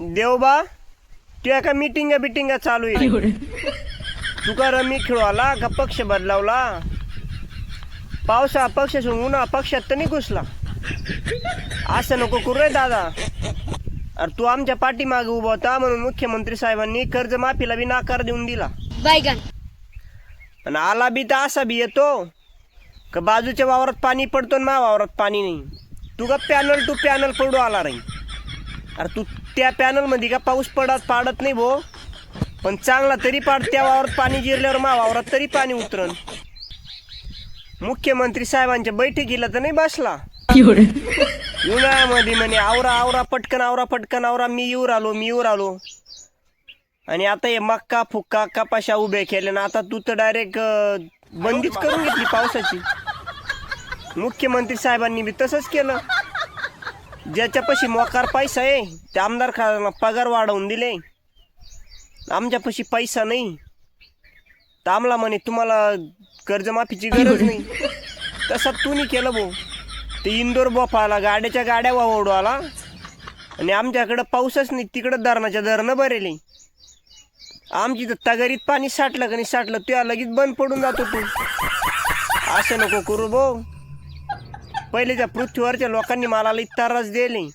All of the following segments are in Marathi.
देवबा तू एका मिटिंगा बिटिंगा चालू आहे. तुका रमी खेळू आला का पक्ष बदलावला? पावसा पक्ष सोडून उन्हा पक्षात तर नाही घुसला. असं नको करू रे दादा. अरे तू आमच्या पाठीमागे उभा होता म्हणून मुख्यमंत्री साहेबांनी कर्जमाफीला बी नाकार देऊन दिला. आणि आला बी तर असा बी येतो का बाजूच्या वावरात पाणी पडतो माझ्या वावरात पाणी नाही. तू का पॅनल टू पॅनल पडू आला राही अरे तू त्या पॅनलमध्ये का पाऊस पडत पाडत नाही भो. पण चांगला तरी पाड त्या वावरात पाणी जिरल्यावर मा वावरात तरी पाणी उतरण मुख्यमंत्री साहेबांच्या बैठकीला तर नाही बसला. उन्हाळ्यामध्ये म्हणे आवरा आवरा पटकन आवरा पटकन आवरा मी येऊ राहिलो मी येऊ राहिलो आणि आता हे मक्का फुक्का कपाशा उभे केले ना आता तू तर डायरेक्ट बंदीच करून घेतली पावसाची. मुख्यमंत्री साहेबांनी बी तसंच केलं. ज्याच्यापाशी मोकार पैसा आहे त्या आमदार खाना पगार वाढवून दिले. आमच्यापाशी पैसा नाही. तर आम्हाला म्हणे तुम्हाला कर्जमाफीची गरज नाही. तसं तुम्ही केलं भाऊ. ते इंदोर बोफाला गाड्याच्या गाड्या वावडू आला. आणि आमच्याकडं पाऊसच नाही तिकडं धरणाच्या धरणं भरेली. आमची तर तगारीत पाणी साठलं का नाही साठलं त्या लगेच बंद पडून जातो तू. असं नको करू भाऊ. पहिले त्या पृथ्वीवरच्या लोकांनी मला लई त्रास दिले.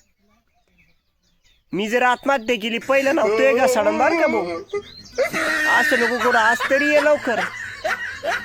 मी जर आत्महत्या केली पहिलं नव्हतं का सडन बार का भाऊ? असं नको कुठं आज तरी ये लवकर.